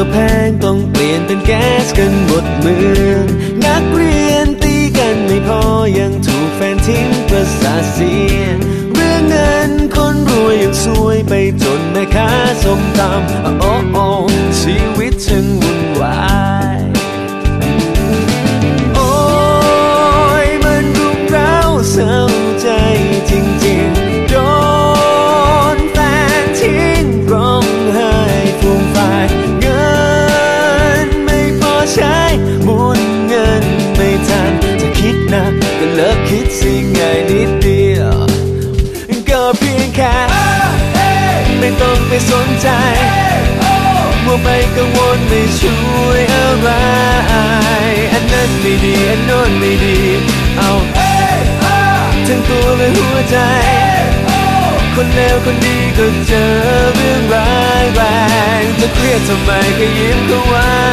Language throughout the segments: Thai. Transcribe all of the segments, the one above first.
ก็แพงต้องเปลี่ยนเป็นแก๊สกันหมดเมืองนักเรียนตีกันไม่พอยังถูกแฟนทิ้งประสาเสียเรื่องเงินคนรวยยังซวยไปจนแม่ค้าสมตำโอ้โอ้ชีวิตฉันวุ่นวายโอ้ยมันรุมเร้าเศร้า ไม่สนใจมัวไปกังวลไม่ช่วยอะไรอันนั้นไม่ดีอันโน้นไม่ดี เอาทั้งตัวและหัวใจ คนเลวคนดีก็เจอเรื่องร้ายแรงจะเครียดทำไมก็ยิ้มเข้าไว้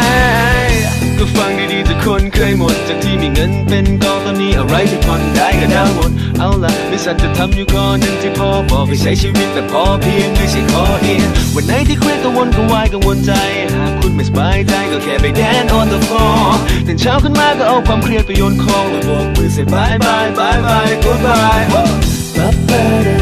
ดีๆทุกคนเคยหมดจากที่มีเงินเป็นกองตอนนี้อะไรที่ผ่อนได้ก็ดาวหมด เอาละไม่สันจะทำอยู่ก่อนหนึ่งที่พอบอกให้ใช้ชีวิตแบบพอเพียงไม่ใช่ขอเอียงวันไหนที่เครียดกังวลกังวายกังวลใจ หากคุณไม่สบายใจก็แค่ไปแดน on the floor ตื่นเช้าขึ้นมาก็เอาความเครียดไปโยนคลองแล้วโบกมือเสียบายบายบายบาย goodbye โ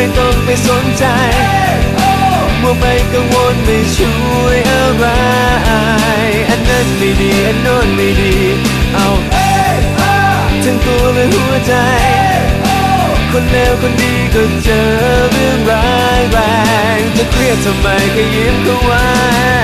ไม่ต้องไปสนใจมัวไปกังวลไม่ช่วยอะไร อันนั้นไม่ดี อันโน้นไม่ดี เอาทั้งตัวและหัวใจ คนเลวคนดีก็เจอเรื่องร้ายแรงจะเครียดทำไมก็ยิ้มเข้าไว้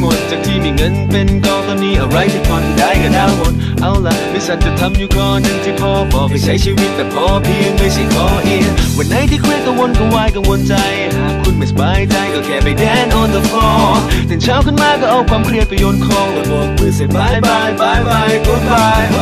หมด จากที่มีเงินเป็นกองตอนนี้อะไรที่ผ่อนได้ก็ดาวหมด เอาละไม่สันจะทำอยู่ก่อนหนึ่งที่พอบอกให้ใช้ชีวิตแบบพอเพียงไม่ใช่ขอเอียงวันไหนที่เครียดกังวลกังวายกังวลใจ หากคุณไม่สบายใจก็แค่ไปแดน on the floor ตื่นเช้าขึ้นมาก็เอาความเครียดไปโยนคลองแล้วโบกมือเสียบายบายบายบาย goodbye โ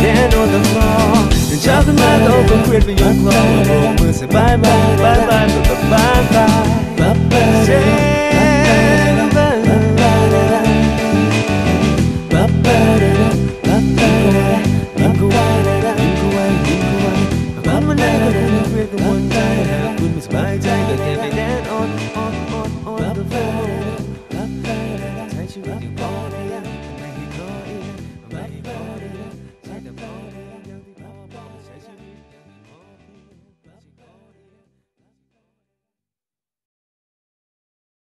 and on the floor It doesn't matter if you quit when you're close bye bye say bye bye, bye bye, bye bye, bye bye, bye yeah. Bye, Jack. Can't be down on, on, on, on the floor.